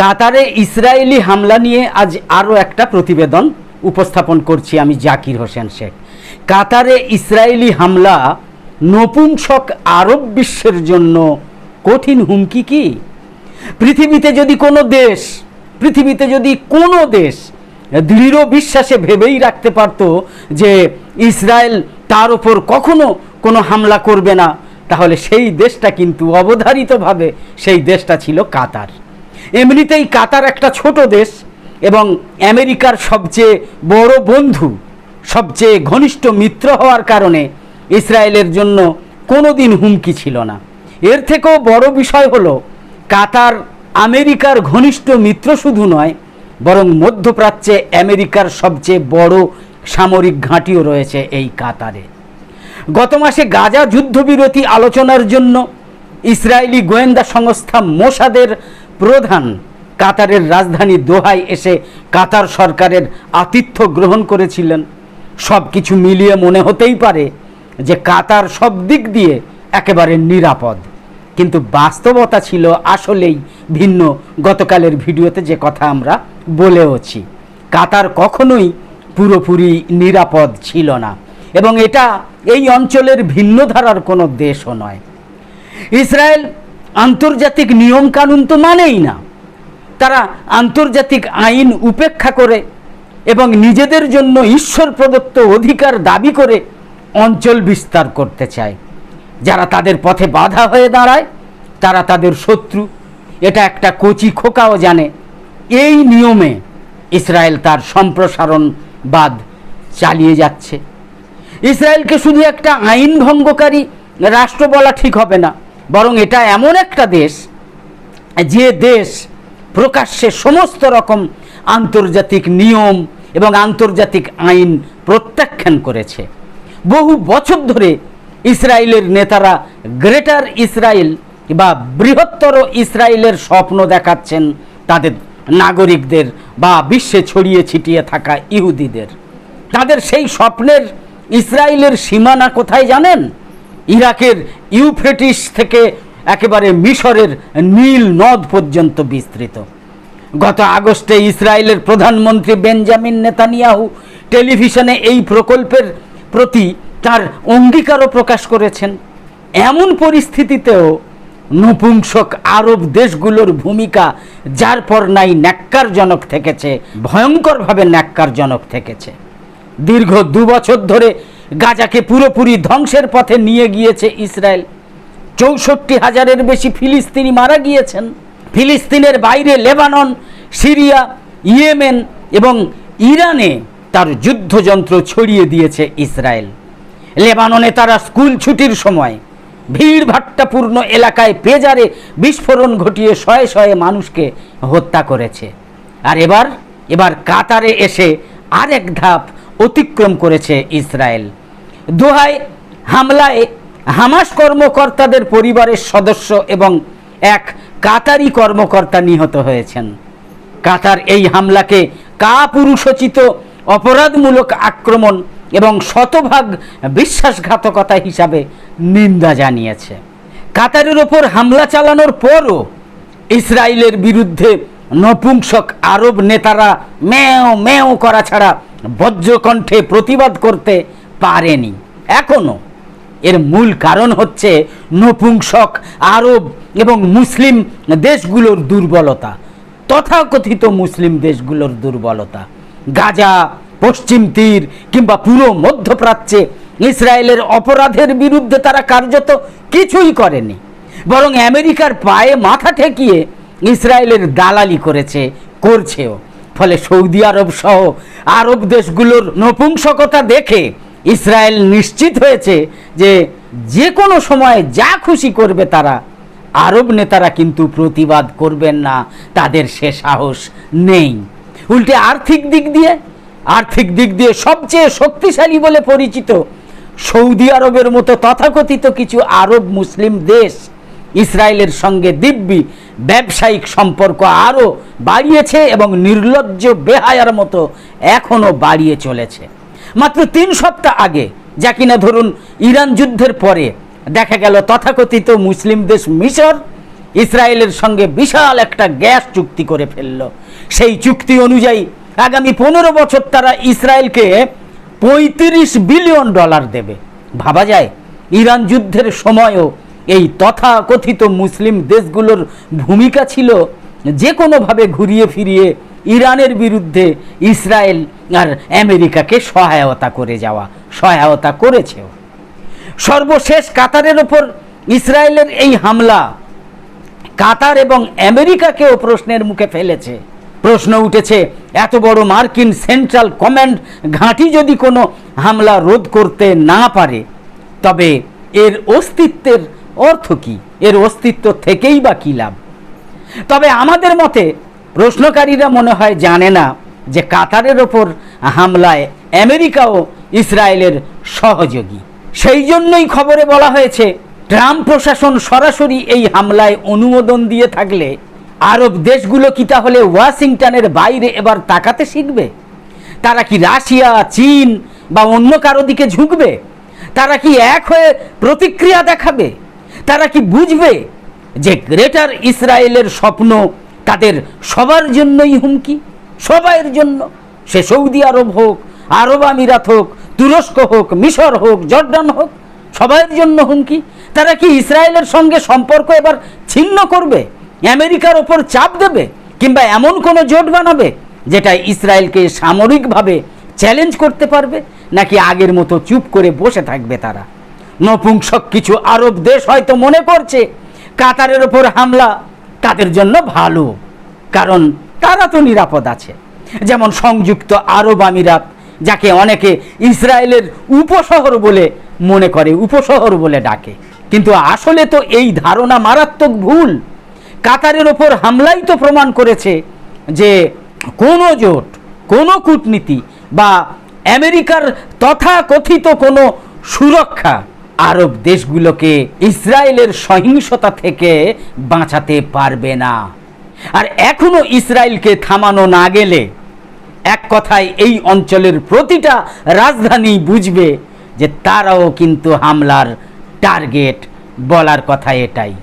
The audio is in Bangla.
কাতারে ইসরায়েলি হামলা নিয়ে আজ আরও একটা প্রতিবেদন উপস্থাপন করছি আমি জাকির হোসেন শেখ। কাতারে ইসরায়েলি হামলা নপুংসক আরব বিশ্বের জন্য কঠিন হুমকি কি? পৃথিবীতে যদি কোনো দেশ, পৃথিবীতে যদি কোনো দেশ দৃঢ় বিশ্বাসে ভেবেই রাখতে পারত যে ইসরায়েল তার ওপর কখনো কোনো হামলা করবে না, তাহলে সেই দেশটা কিন্তু অবধারিতভাবে সেই দেশটা ছিল কাতার। এমনিতেই কাতার একটা ছোট দেশ এবং আমেরিকার সবচেয়ে বড় বন্ধু, সবচেয়ে ঘনিষ্ঠ মিত্র হওয়ার কারণে ইসরায়েলের জন্য কোনো দিন হুমকি ছিল না। এর থেকেও বড় বিষয় হলো, কাতার আমেরিকার ঘনিষ্ঠ মিত্র শুধু নয়, বরং মধ্যপ্রাচ্যে আমেরিকার সবচেয়ে বড় সামরিক ঘাঁটিও রয়েছে এই কাতারে। গত মাসে গাজা যুদ্ধবিরতি আলোচনার জন্য ইসরায়েলি গোয়েন্দা সংস্থা মোসাদের প্রধান। কাতারের রাজধানী দোহায় এসে কাতার সরকারের আতিথ্য গ্রহণ করেছিলেন। সব কিছু মিলিয়ে মনে হতেই পারে যে কাতার সব দিক দিয়ে একেবারে নিরাপদ। কিন্তু বাস্তবতা ছিল আসলেই ভিন্ন। গতকালের ভিডিওতে যে কথা আমরা বলেওছি, কাতার কখনোই পুরোপুরি নিরাপদ ছিল না। এবং এটা এই অঞ্চলের ভিন্ন ধারার কোনো দেশও নয়। ইসরায়েল আন্তর্জাতিক নিয়মকানুন তো মানেই না। তারা আন্তর্জাতিক আইন উপেক্ষা করে এবং নিজেদের জন্য ঈশ্বর প্রদত্ত অধিকার দাবি করে অঞ্চল বিস্তার করতে চায়। যারা তাদের পথে বাধা হয়ে দাঁড়ায়, তারা তাদের শত্রু। এটা একটা কচি খোকাও জানে। এই নিয়মে ইসরায়েল তার সম্প্রসারণবাদ চালিয়ে যাচ্ছে। ইসরায়েলকে শুধু একটা আইন ভঙ্গকারী রাষ্ট্র বলা ঠিক হবে না। বরং এটা এমন একটা দেশ, যে দেশ প্রকাশ্যে সমস্ত রকম আন্তর্জাতিক নিয়ম এবং আন্তর্জাতিক আইন প্রত্যাখ্যান করেছে। বহু বছর ধরে ইসরায়েলের নেতারা গ্রেটার ইসরায়েল বা বৃহত্তর ইসরায়েলের স্বপ্ন দেখাচ্ছেন তাদের নাগরিকদের বা বিশ্বে ছড়িয়ে ছিটিয়ে থাকা ইহুদিদের। তাদের সেই স্বপ্নের ইসরায়েলের সীমানা কোথায় জানেন? ইরাকের ইউফ্রেটিস থেকে একেবারে মিশরের নীল নদ পর্যন্ত বিস্তৃত। গত আগস্টে ইসরায়েলের প্রধানমন্ত্রী বেঞ্জামিন নেতানিয়াহু টেলিভিশনে এই প্রকল্পের প্রতি তার অঙ্গীকারও প্রকাশ করেছেন। এমন পরিস্থিতিতেও নপুংসক আরব দেশগুলোর ভূমিকা, যার পর নাই ন্যাক্কারজনক থেকেছে, ভয়ঙ্করভাবে ন্যাক্কারজনক থেকেছে। দীর্ঘ দু বছর ধরে গাজাকে পুরোপুরি ধ্বংসের পথে নিয়ে গিয়েছে ইসরায়েল। চৌষট্টি হাজারের বেশি ফিলিস্তিনি মারা গিয়েছেন। ফিলিস্তিনের বাইরে লেবানন, সিরিয়া, ইয়েমেন এবং ইরানে তার যুদ্ধযন্ত্র ছড়িয়ে দিয়েছে ইসরায়েল। লেবাননে তারা স্কুল ছুটির সময় ভিড় ভাট্টাপূর্ণ এলাকায় পেজারে বিস্ফোরণ ঘটিয়ে শয়ে শয়ে মানুষকে হত্যা করেছে। আর এবার এবার কাতারে এসে আরেক ধাপ অতিক্রম করেছে ইসরায়েল। দোহায় হামলায় হামাস কর্মকর্তাদের পরিবারের সদস্য এবং এক কাতারি কর্মকর্তা নিহত হয়েছেন। কাতার এই হামলাকে কাপুরুষোচিত, অপরাধমূলক আক্রমণ এবং শতভাগ বিশ্বাসঘাতকতা হিসাবে নিন্দা জানিয়েছে। কাতারের ওপর হামলা চালানোর পরও ইসরায়েলের বিরুদ্ধে নপুংসক আরব নেতারা ম্যাও ম্যাও করা ছাড়া বজ্রকণ্ঠে প্রতিবাদ করতে পারেনি। এখনও এর মূল কারণ হচ্ছে নপুংসক, আরব এবং মুসলিম দেশগুলোর দুর্বলতা, তথাকথিত মুসলিম দেশগুলোর দুর্বলতা। গাজা, পশ্চিম তীর কিংবা পুরো মধ্যপ্রাচ্যে ইসরায়েলের অপরাধের বিরুদ্ধে তারা কার্যত কিছুই করেনি। বরং আমেরিকার পায়ে মাথা ঠেকিয়ে ইসরায়েলের দালালি করেছে, করছেও। ফলে সৌদি আরব সহ আরব দেশগুলোর নপুংসকতা দেখে ইসরায়েল নিশ্চিত হয়েছে যে যে কোনো সময় যা খুশি করবে তারা, আরব নেতারা কিন্তু প্রতিবাদ করবেন না, তাদের সে সাহস নেই। উল্টে আর্থিক দিক দিয়ে, আর্থিক দিক দিয়ে সবচেয়ে শক্তিশালী বলে পরিচিত সৌদি আরবের মতো তথাকথিত কিছু আরব মুসলিম দেশ, ইসরায়েলের সঙ্গে দিব্যি ব্যবসায়িক সম্পর্ক আরও বাড়িয়েছে এবং নির্লজ্জ বেহায়ার মতো এখনও বাড়িয়ে চলেছে। মাত্র তিন সপ্তাহ আগে, যা কিনা ধরুন ইরান যুদ্ধের পরে দেখা গেল তথাকথিত মুসলিম দেশ মিশর ইসরায়েলের সঙ্গে বিশাল একটা গ্যাস চুক্তি করে ফেলল। সেই চুক্তি অনুযায়ী আগামী পনেরো বছর তারা ইসরায়েলকে পঁয়ত্রিশ বিলিয়ন ডলার দেবে। ভাবা যায়, ইরান যুদ্ধের সময়ও এই তথাকথিত মুসলিম দেশগুলোর ভূমিকা ছিল যে কোনোভাবে ঘুরিয়ে ফিরিয়ে ইরানের বিরুদ্ধে ইসরায়েল আর আমেরিকাকে সহায়তা করে যাওয়া, সহায়তা করেছেও সর্বশেষ কাতারের ওপর ইসরায়েলের এই হামলা কাতার এবং আমেরিকাকেও প্রশ্নের মুখে ফেলেছে। প্রশ্ন উঠেছে, এত বড় মার্কিন সেন্ট্রাল কমান্ড ঘাঁটি যদি কোনো হামলা রোধ করতে না পারে, তবে এর অস্তিত্বের অর্থ কি? এর অস্তিত্ব থেকেই বা কী লাভ? তবে আমাদের মতে প্রশ্নকারীরা মনে হয় জানে না যে কাতারের ওপর হামলায় আমেরিকাও ইসরায়েলের সহযোগী। সেই জন্যই খবরে বলা হয়েছে, ট্রাম্প প্রশাসন সরাসরি এই হামলায় অনুমোদন দিয়ে থাকলে আরব দেশগুলো কি তাহলে ওয়াশিংটনের বাইরে এবার তাকাতে শিখবে? তারা কি রাশিয়া, চীন বা অন্য কারও দিকে ঝুঁকবে? তারা কি এক হয়ে প্রতিক্রিয়া দেখাবে? তারা কি বুঝবে যে গ্রেটার ইসরায়েলের স্বপ্ন তাদের সবার জন্যই হুমকি, সবাইয়ের জন্য। সে সৌদি আরব হোক, আরব আমিরাত হোক, তুরস্ক হোক, মিশর হোক, জর্ডান হোক, সবাইয়ের জন্য হুমকি। তারা কি ইসরায়েলের সঙ্গে সম্পর্ক এবার ছিন্ন করবে? আমেরিকার ওপর চাপ দেবে? কিংবা এমন কোনো জোট বানাবে যেটা ইসরায়েলকে সামরিকভাবে চ্যালেঞ্জ করতে পারবে? নাকি আগের মতো চুপ করে বসে থাকবে তারা? নপুংসক কিছু আরব দেশ হয়তো মনে করছে, কাতারের ওপর হামলা তাদের জন্য ভালো। কারণ তারা তো নিরাপদ আছে। যেমন সংযুক্ত আরব আমিরাত, যাকে অনেকে ইসরায়েলের উপশহর বলে মনে করে, উপশহর বলে ডাকে। কিন্তু আসলে তো এই ধারণা মারাত্মক ভুল। কাতারের ওপর হামলাই তো প্রমাণ করেছে যে কোনো জোট, কোনো কূটনীতি বা আমেরিকার তথাকথিত কোনো সুরক্ষা আরব দেশগুলোকে ইসরায়েলের সহিংসতা থেকে বাঁচাতে পারবে না। আর এখনও ইসরায়েলকে থামানো না গেলে এক কথায় এই অঞ্চলের প্রতিটা রাজধানী বুঝবে যে তারাও কিন্তু হামলার টার্গেট বলার কথা এটাই।